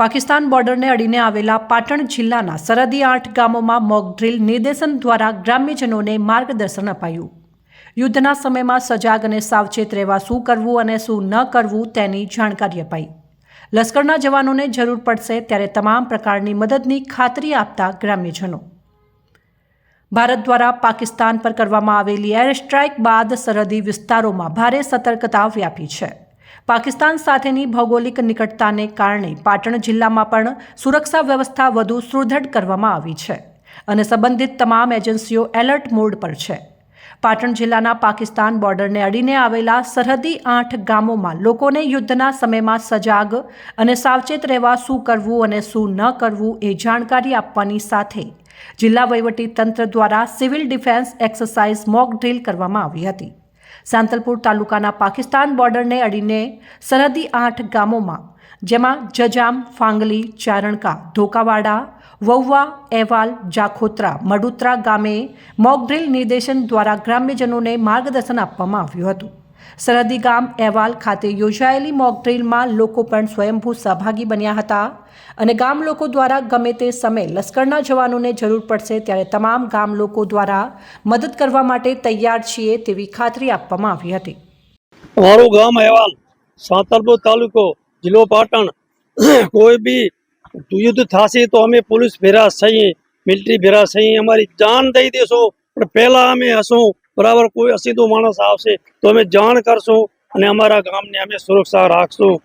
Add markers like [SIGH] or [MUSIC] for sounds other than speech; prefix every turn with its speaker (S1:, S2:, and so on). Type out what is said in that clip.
S1: પાકિસ્તાન બોર્ડરને અડીને આવેલા પાટણ જિલ્લાના સરહદી આઠ ગામોમાં મોક ડ્રીલ નિર્દેશન દ્વારા ગ્રામ્યજનોને માર્ગદર્શન અપાયું. યુદ્ધના સમયમાં સજાગ અને સાવચેત રહેવા શું કરવું અને શું ન કરવું તેની જાણકારી અપાઈ. લશ્કરના જવાનોને જરૂર પડશે ત્યારે તમામ પ્રકારની મદદની ખાતરી આપતા ગ્રામ્યજનો. ભારત દ્વારા પાકિસ્તાન પર કરવામાં આવેલી એર સ્ટ્રાઇક બાદ સરહદી વિસ્તારોમાં ભારે સતર્કતા વ્યાપી છે. પાકિસ્તાન સાથેની ભૌગોલિક નિકટતાને કારણે પાટણ જિલ્લામાં પણ સુરક્ષા વ્યવસ્થા વધુ સુદૃઢ કરવામાં આવી છે અને સંબંધિત તમામ એજન્સીઓ એલર્ટ મોડ પર છે. પાટણ જિલ્લાના પાકિસ્તાન બોર્ડરને અડીને આવેલા સરહદી આઠ ગામોમાં લોકોને યુદ્ધના સમયમાં સજાગ અને સાવચેત રહેવા શું કરવું અને શું ન કરવું એ જાણકારી આપવાની સાથે જિલ્લા વહીવટી તંત્ર દ્વારા civil defence exercise mock drill કરવામાં આવી હતી. સાંતલપુર તાલુકાના પાકિસ્તાન બોર્ડરને અડીને સરહદી આઠ ગામોમાં, જેમાં જજામ, ફાંગલી, ચારણકા, ધોકાવાડા વૌવા અહેવાલ જાખોત્રા, મડુત્રા ગામે મોકડ્રીલ નિર્દેશન દ્વારા ગ્રામ્યજનોને માર્ગદર્શન આપવામાં આવ્યું હતું. સરહદી ગામ અહેવાલ ખાતે યોજાયેલી મોકડ્રીલમાં લોકો પણ સ્વયંભૂ સહભાગી બન્યા હતા અને ગામ લોકો દ્વારા ગમે તે સમયે લશ્કરના જવાનોને જરૂર પડશે ત્યારે તમામ ગામ લોકો દ્વારા મદદ કરવા માટે તૈયાર છીએ તેવી ખાતરી આપવામાં આવી હતી.
S2: મારું ગામ અહેવાલ સાંતલપુર તાલુકો, જિલ્લો પાટણ, [CLEARS THROAT] કોઈ બી યુદ્ધ થશે તો અમે પોલીસ ભેરા છીએ મિલિટરી ભેરા છીએ અમારી જાન દઈ દેશો. પણ પહેલા અમે હશું બરાબર, કોઈ અસીધો માણસ આવશે તો અમે જાણ કરશું અને અમારા ગામને અમે સુરક્ષા રાખશું.